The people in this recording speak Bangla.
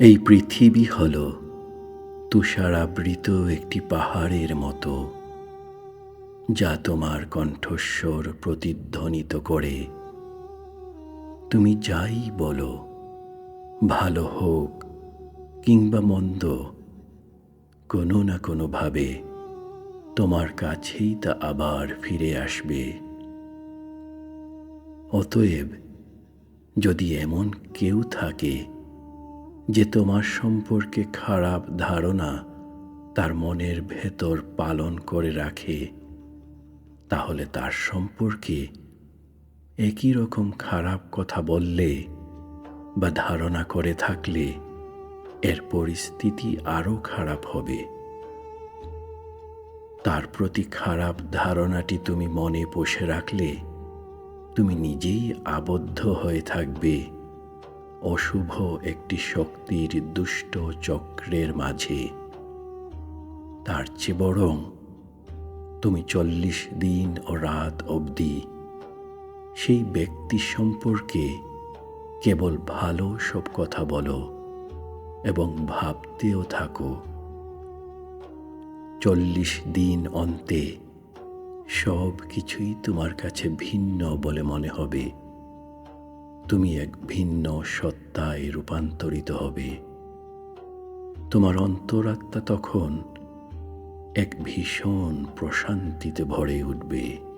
এই পৃথিবী হল তুষারাবৃত একটি পাহাড়ের মতো, যা তোমার কণ্ঠস্বর প্রতিধ্বনিত করে। তুমি যাই বলো, ভালো হোক কিংবা মন্দ, কোনো না কোনোভাবে তোমার কাছেই তা আবার ফিরে আসবে। অতএব যদি এমন কেউ থাকে যে তোমার সম্পর্কে খারাপ ধারণা তার মনের ভেতর পালন করে রাখে, তাহলে তার সম্পর্কে একই রকম খারাপ কথা বললে বা ধারণা করে থাকলে এর পরিস্থিতি আরও খারাপ হবে। তার প্রতি খারাপ ধারণাটি তুমি মনে পোষে রাখলে তুমি নিজেই আবদ্ধ হয়ে থাকবে। অশুভ একটি শক্তির দুষ্ট চক্রের মাঝে। তার চেয়ে বরং তুমি চল্লিশ দিন ও রাত অবধি সেই ব্যক্তি সম্পর্কে কেবল ভালো সব কথা বলো এবং ভাবতেও থাকো। চল্লিশ দিন অন্তে সব কিছুই তোমার কাছে ভিন্ন বলে মনে হবে। তুমি এক ভিন্ন সত্তায় রূপান্তরিত হবে। তোমার অন্তরাত্মা তখন এক ভীষণ প্রশান্তিতে ভরে উঠবে।